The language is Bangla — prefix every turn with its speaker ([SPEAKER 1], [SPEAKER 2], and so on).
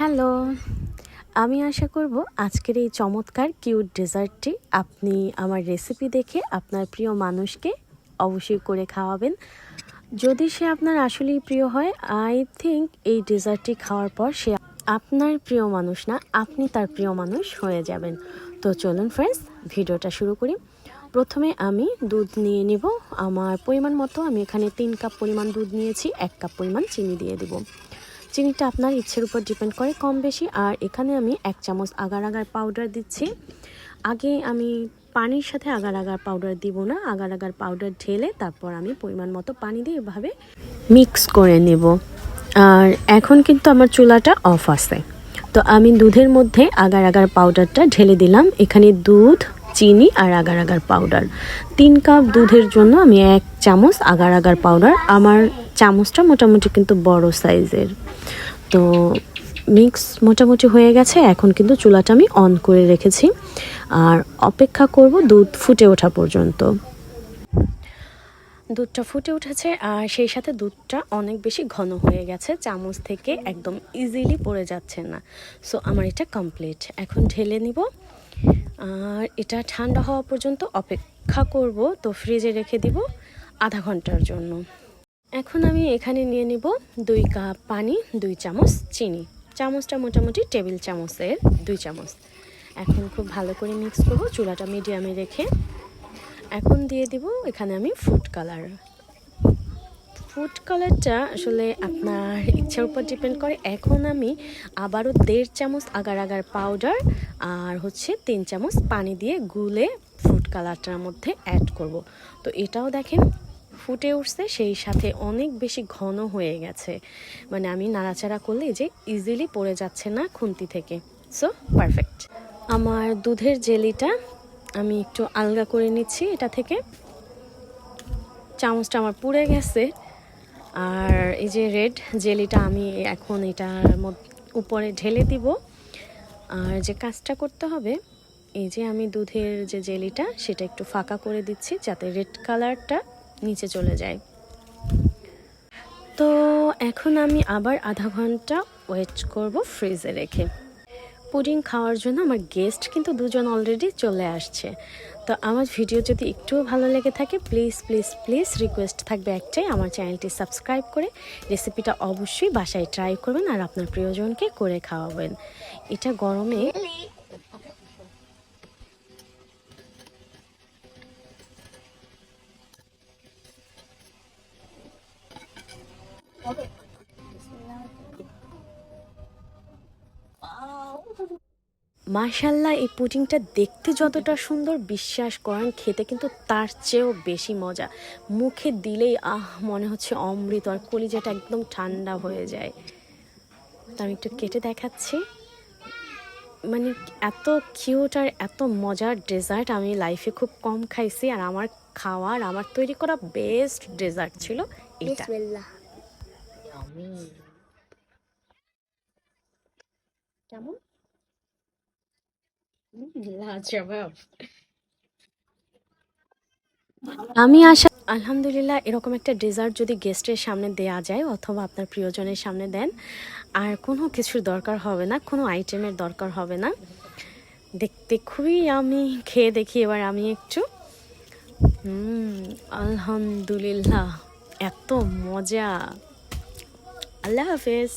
[SPEAKER 1] হ্যালো, আমি আশা করব আজকের এই চমৎকার কিউট ডেজার্টটি আপনি আমার রেসিপি দেখে আপনার প্রিয় মানুষকে অবশ্যই করে খাওয়াবেন। যদি সে আপনার আসলেই প্রিয় হয় আই থিঙ্ক এই ডেজার্টটি খাওয়ার পর সে আপনার প্রিয় মানুষ না, আপনি তার প্রিয় মানুষ হয়ে যাবেন। তো চলুন ফ্রেন্ডস ভিডিওটা শুরু করি। প্রথমে আমি দুধ নিয়ে নিব। আমার পরিমাণ মতো আমি এখানে তিন কাপ পরিমাণ দুধ নিয়েছি, এক কাপ পরিমাণ চিনি দিয়ে দেবো। চিনিটা আপনার ইচ্ছের উপর ডিপেন্ড করে কম বেশি। আর এখানে আমি এক চামচ আগার আগার পাউডার দিচ্ছি। আগে আমি পানির সাথে আগার আগার পাউডার দিব না। আগার আগার পাউডার ঢেলে তারপর আমি পরিমাণ মতো পানি দিয়ে এভাবে মিক্স করে নেব। আর এখন কিন্তু আমার চুলাটা অফ আছে। তো আমি দুধের মধ্যে আগার আগার পাউডারটা ঢেলে দিলাম। এখানে দুধ, চিনি আর আগার আগার পাউডার তিন কাপ দুধের জন্য আমি এক চামচ আগার আগার পাউডার আমার চামচটা মোটামুটি কিন্তু বড় সাইজের তো মিক্স মোটামুটি হয়ে গেছে। এখন কিন্তু চুলাটা আমি অন করে রেখেছি। আর অপেক্ষা করব দুধ ফুটে ওঠা পর্যন্ত। দুধটা ফুটে উঠেছে আর সেই সাথে দুধটা অনেক বেশি ঘন হয়ে গেছে। চামচ থেকে একদম ইজিলি পড়ে যাচ্ছে না। সো আমার এটা কমপ্লিট এখন ঢেলে নিব। আর এটা ঠান্ডা হওয়া পর্যন্ত অপেক্ষা করব। তো ফ্রিজে রেখে দিব আধা ঘণ্টার জন্য। এখন আমি এখানে নিয়ে নিব দুই কাপ পানি, দুই চামচ চিনি। চামচটা মোটামুটি টেবিল চামচের দুই চামচ। এখন খুব ভালো করে মিক্স করব, চুলাটা মিডিয়ামে রেখে। এখন দিয়ে দিব এখানে আমি ফুড কালার। ফুড কালারটা আসলে আপনার ইচ্ছার উপর ডিপেন্ড করে। এখন আমি আবারও দেড় চামচ আগার আগার পাউডার আর হচ্ছে তিন চামচ পানি দিয়ে গুলে ফুড কালারটার মধ্যে অ্যাড করব। তো এটাও দেখেন ফুটে উঠছে, সেই সাথে অনেক বেশি ঘন হয়ে গেছে। মানে আমি নাড়াচাড়া করলে যে ইজিলি পড়ে যাচ্ছে না খুন্তি থেকে। সো পারফেক্ট আমার দুধের জেলিটা আমি একটু আলগা করে নিচ্ছি এটা থেকে। চামচটা আমার পুড়ে গেছে। আর এই যে রেড জেলিটা আমি এখন এটার উপরে ঢেলে দিব। আর যে কাজটা করতে হবে, এই যে আমি দুধের যে জেলিটা সেটা একটু ফাঁকা করে দিচ্ছি যাতে রেড কালারটা নিচে চলে যায়। তো এখন আমি আবার আধা ঘণ্টা ওয়েট করব ফ্রিজে রেখে। পুডিং খাওয়ার জন্য আমার গেস্ট কিন্তু দুজন অলরেডি চলে আসছে। তো আমার ভিডিও যদি একটুও ভালো লেগে থাকে প্লিজ প্লিজ প্লিজ রিকোয়েস্ট থাকবে একটাই, আমার চ্যানেলটি সাবস্ক্রাইব করে। রেসিপিটা অবশ্যই বাসায় ট্রাই করবেন আর আপনার প্রিয়জনকে করে খাওয়াবেন। এটা গরমে মাশাল্লাহ এই পুডিংটা দেখতে যতটা সুন্দর বিশ্বাস করেন খেতে কিন্তু তার চেয়েও বেশি মজা। মুখে দিলেই আহ মনে হচ্ছে অমৃত আর কলিজাটা একদম ঠান্ডা হয়ে যায়। তো আমি একটু কেটে দেখাচ্ছি। মানে এত কিউট আর এত মজার ডেজার্ট আমি লাইফে খুব কম খাইছি আর আমার খাওয়ার আমার তৈরি করা বেস্ট ডেজার্ট ছিল এটা। কেমন? আমি আশা আলহামদুলিল্লাহ, এরকম একটা ডেজার্ট যদি গেস্টের সামনে দেয়া যায় অথবা আপনার প্রিয়জনের সামনে দেন, আর কোনো কিছুর দরকার হবে না, কোনো আইটেমের দরকার হবে না। দেখতে খুবই আমি খেয়ে দেখি, এবার আমি একটু। হুম আলহামদুলিল্লাহ, এত মজা। আল্লাহ হাফেজ।